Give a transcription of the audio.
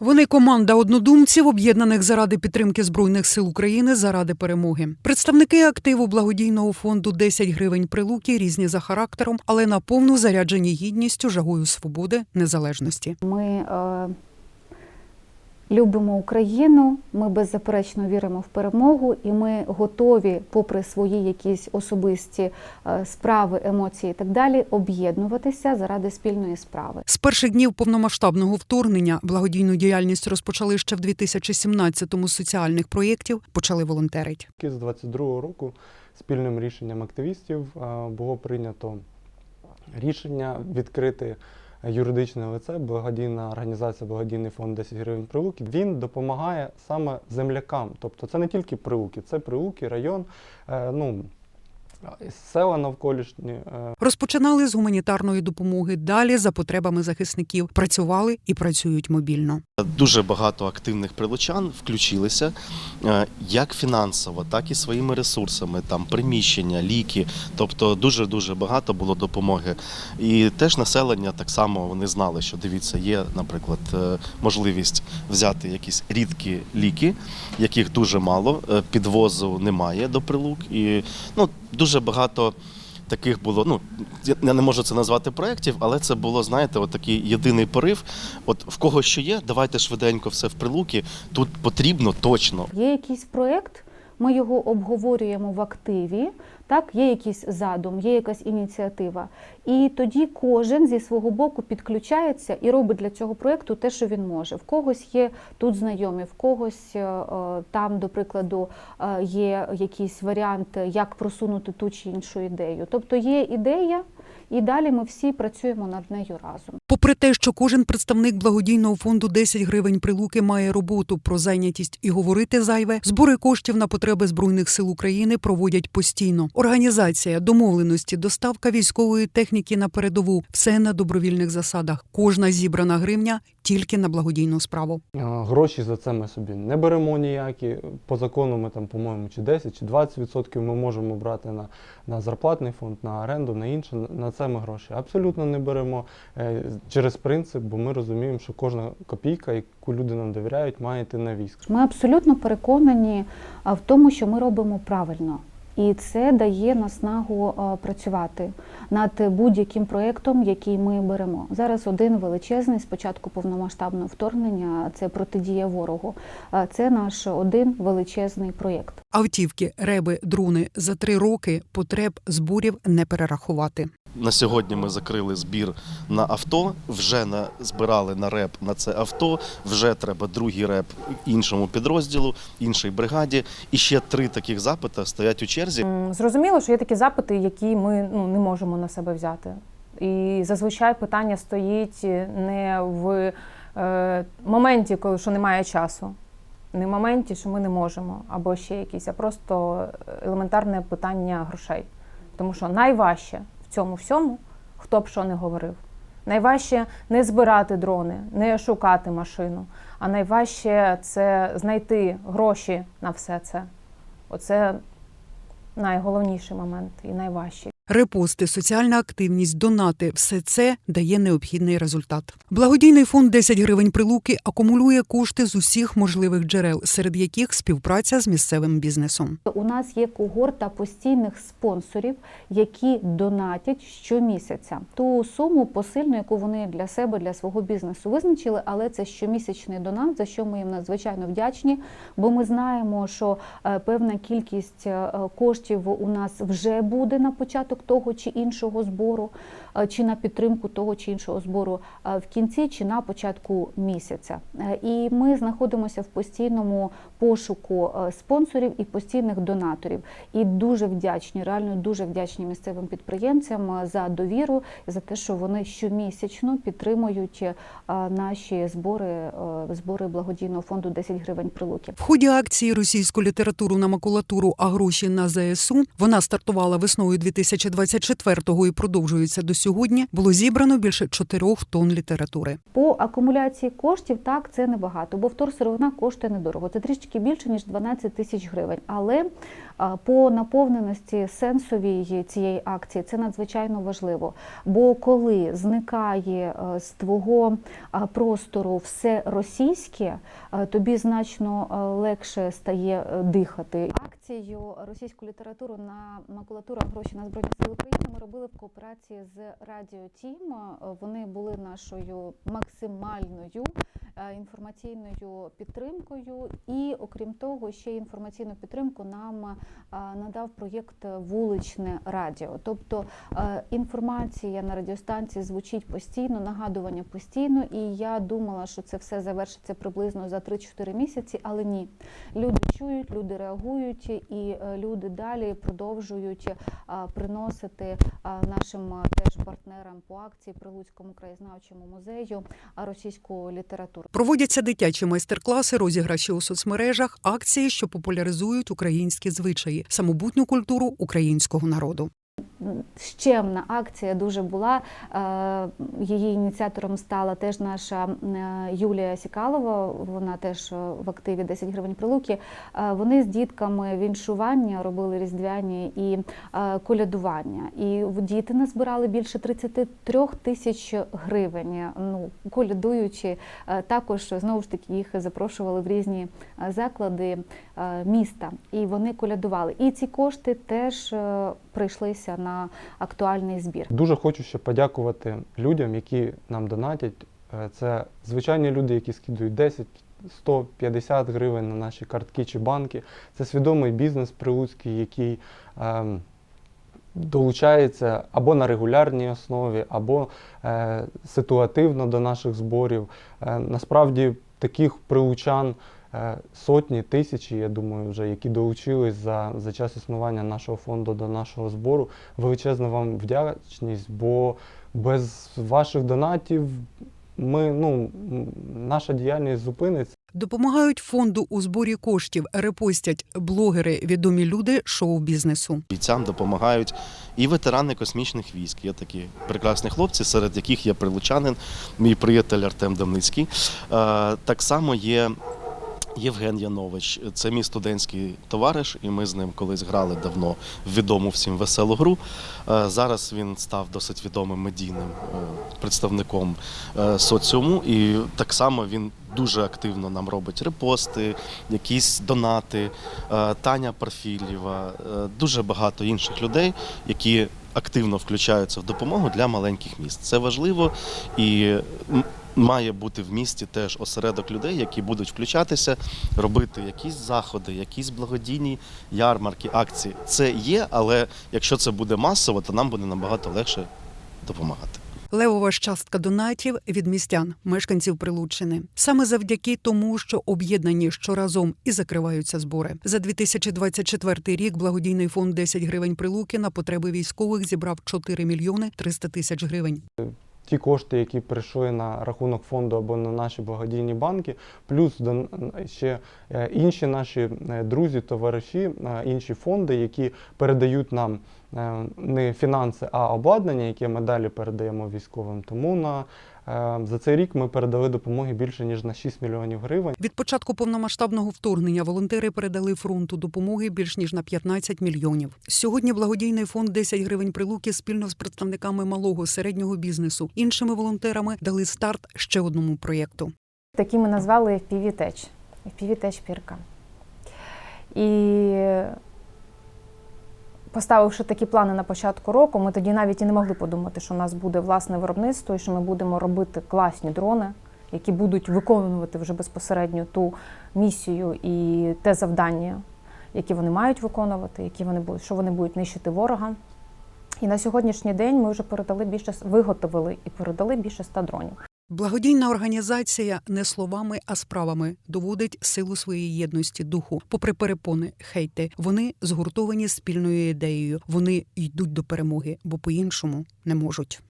Вони команда однодумців, об'єднаних заради підтримки збройних сил України заради перемоги. Представники активу благодійного фонду «10 гривень прилуки різні за характером, але наповну заряджені гідністю, жагою свободи, незалежності. Ми е, любимо Україну, ми беззаперечно віримо в перемогу, і ми готові, попри свої якісь особисті е, справи, емоції і так далі, об'єднуватися заради спільної справи. З перших днів повномасштабного вторгнення благодійну діяльність розпочали ще в 2017-му з соціальних проєктів, почали волонтерить. З 22-го року спільним рішенням активістів було прийнято рішення відкрити юридичне лице, благодійна організація, благодійний фонд 10 гривень прилуки. Він допомагає саме землякам. Тобто це не тільки прилуки, це прилуки, район, е, ну, села навколишні. е, Розпочинали з гуманітарної допомоги. Далі за потребами захисників працювали і працюють мобільно. Дуже багато активних прилучан включилися е, як фінансово, так і своїми ресурсами, там приміщення, ліки. Тобто дуже дуже багато було допомоги. І теж населення так само вони знали, що дивіться, є, наприклад, е, можливість взяти якісь рідкі ліки, яких дуже мало, підвозу немає до прилук. І ну дуже багато. Таких було, ну я не можу це назвати проєктів, але це було, знаєте, от такий єдиний порив. От в кого що є, давайте швиденько все в прилуки. Тут потрібно точно. Є якийсь проєкт, ми його обговорюємо в активі. Так, є якийсь задум, є якась ініціатива. І тоді кожен зі свого боку підключається і робить для цього проєкту те, що він може. В когось є тут знайомі, в когось е, е, там, до прикладу, е, є якийсь варіант, як просунути ту чи іншу ідею. Тобто є ідея, і далі ми всі працюємо над нею разом. Попри те, що кожен представник благодійного фонду 10 гривень прилуки має роботу про зайнятість і говорити зайве, збори коштів на потреби збройних сил України проводять постійно. Організація, домовленості, доставка військової техніки на передову все на добровільних засадах. Кожна зібрана гривня тільки на благодійну справу. Гроші за це ми собі не беремо ніякі. По закону ми там, по-моєму, чи 10, чи 20% ми можемо брати на, на зарплатний фонд, на оренду, на інше. На це ми гроші абсолютно не беремо е, через принцип, бо ми розуміємо, що кожна копійка, яку люди нам довіряють, має йти на військ. Ми абсолютно переконані в тому, що ми робимо правильно. І це дає наснагу працювати над будь-яким проєктом, який ми беремо. Зараз один величезний з початку повномасштабного вторгнення це протидія ворогу. А Це наш один величезний проєкт. Автівки, реби, дрони за три роки потреб зборів не перерахувати. На сьогодні ми закрили збір на авто, вже на, збирали на реп на це авто, вже треба другий реп іншому підрозділу, іншій бригаді. І ще три таких запити стоять у черзі. Зрозуміло, що є такі запити, які ми ну, не можемо на себе взяти. І зазвичай питання стоїть не в е, моменті, коли що немає часу, не в моменті, що ми не можемо, або ще якісь, а просто елементарне питання грошей. Тому що найважче цьому всьому, хто б що не говорив. Найважче не збирати дрони, не шукати машину, а найважче це знайти гроші на все це. Оце найголовніший момент і найважчий. Репости, соціальна активність, донати все це дає необхідний результат. Благодійний фонд 10 гривень прилуки акумулює кошти з усіх можливих джерел, серед яких співпраця з місцевим бізнесом. У нас є когорта постійних спонсорів, які донатять щомісяця ту суму посильну, яку вони для себе, для свого бізнесу визначили, але це щомісячний донат, за що ми їм надзвичайно вдячні, бо ми знаємо, що е, певна кількість е, коштів у нас вже буде на початок того чи іншого збору, е, чи на підтримку того чи іншого збору е, в кінці чи на початку місяця. Е, І ми знаходимося в постійному пошуку спонсорів і постійних донаторів. І дуже вдячні, реально дуже вдячні місцевим підприємцям за довіру за те, що вони щомісячно підтримують наші збори, збори благодійного фонду 10 гривень прилуки. В ході акції російську літературу на макулатуру, а гроші на ЗСУ вона стартувала весною 2023 2024-го і продовжується до сьогодні, було зібрано більше 4 тонн літератури. По акумуляції коштів так це небагато, бо вторсировина коштує недорого. Це трішки більше ніж 12 тисяч гривень. Але по наповненості сенсовій цієї акції це надзвичайно важливо. Бо коли зникає е, з твого простору все російське, е, тобі значно е, легше стає дихати. Акцію російську літературу на макулатуру гроші на збройні сили України ми робили в кооперації з Радіо Тім. Вони були нашою максимальною інформаційною підтримкою, і окрім того, ще інформаційну підтримку нам е, надав проєкт Вуличне радіо. Тобто е, інформація на радіостанції звучить постійно, нагадування постійно. І я думала, що це все завершиться приблизно за 3-4 місяці, але ні. Люди чують, люди реагують, і е, люди далі продовжують е, приносити е, нашим е, теж партнерам по акції Прилуцькому краєзнавчому музею е, російську літературу. Проводяться дитячі майстер-класи, розіграші у соцмережах, акції, що популяризують українські звичаї, самобутню культуру українського народу. Щемна акція дуже була. Е, Її ініціатором стала теж наша е, Юлія Сікалова. Вона теж е, в активі 10 гривень прилуки. Вони з дітками віншування робили різдвяні і колядування. І діти назбирали більше 33 тисяч гривень. Ну колядуючи, також знову ж таки їх запрошували в різні заклади міста, і вони колядували. І ці кошти теж прийшлися на актуальний збір. Дуже хочу ще подякувати людям, які нам донатять. Е, Це звичайні люди, які скидують 10, 100, 50 гривень на наші картки чи банки. Це свідомий бізнес прилуцький, який ем, долучається або на регулярній основі, або е, ситуативно до наших зборів. Е, насправді таких прилучан сотні, тисячі, я думаю, вже які долучились за, за час існування нашого фонду до нашого збору. Величезна вам вдячність, бо без ваших донатів ми, ну, наша діяльність зупиниться. Допомагають фонду у зборі коштів, репостять блогери, відомі люди шоу-бізнесу. Бійцям допомагають і ветерани космічних військ. Є такі прекрасні хлопці, серед яких є прилучанин, мій приятель Артем Давницький. Е, Так само є. Євген Янович, це мій студентський товариш, і ми з ним колись грали давно в відому всім веселу гру. Е, Зараз він став досить відомим медійним е, представником е, соціуму, і так само він дуже активно нам робить репости, якісь донати. Таня Парфілєва, дуже багато інших людей, які активно включаються в допомогу для маленьких міст. Це важливо і має бути в місті теж осередок людей, які будуть включатися, робити якісь заходи, якісь благодійні ярмарки, акції. Це є, але якщо це буде масово, то нам буде набагато легше допомагати. Левова ж частка донатів від містян, мешканців Прилуччини. Саме завдяки тому, що об'єднані щоразом і закриваються збори. За 2024 рік благодійний фонд 10 гривень Прилуки на потреби військових зібрав 4 мільйони 300 тисяч гривень. Ті кошти, які прийшли на рахунок фонду або на наші благодійні банки, плюс до ще е, інші наші е, друзі, товариші, е, інші фонди, які передають нам не фінанси, а обладнання, яке ми далі передаємо військовим. Тому на за цей рік ми передали допомоги більше ніж на 6 мільйонів гривень. Від початку повномасштабного вторгнення волонтери передали фронту допомоги більш ніж на 15 мільйонів. Сьогодні благодійний фонд 10 гривень прилуки спільно з представниками малого середнього бізнесу, іншими волонтерами дали старт ще одному проєкту. Такі ми назвали FPV Tech. FPV Tech Пірка. І поставивши такі плани на початку року, ми тоді навіть і не могли подумати, що у нас буде власне виробництво і що ми будемо робити класні дрони, які будуть виконувати вже безпосередньо ту місію і те завдання, які вони мають виконувати, які вони будуть, що вони будуть нищити ворога. І на сьогоднішній день ми вже передали більше виготовили і передали більше ста дронів. Благодійна організація не словами, а справами доводить силу своєї єдності духу. Попри перепони, хейти, вони згуртовані спільною ідеєю. Вони йдуть до перемоги, бо по-іншому не можуть.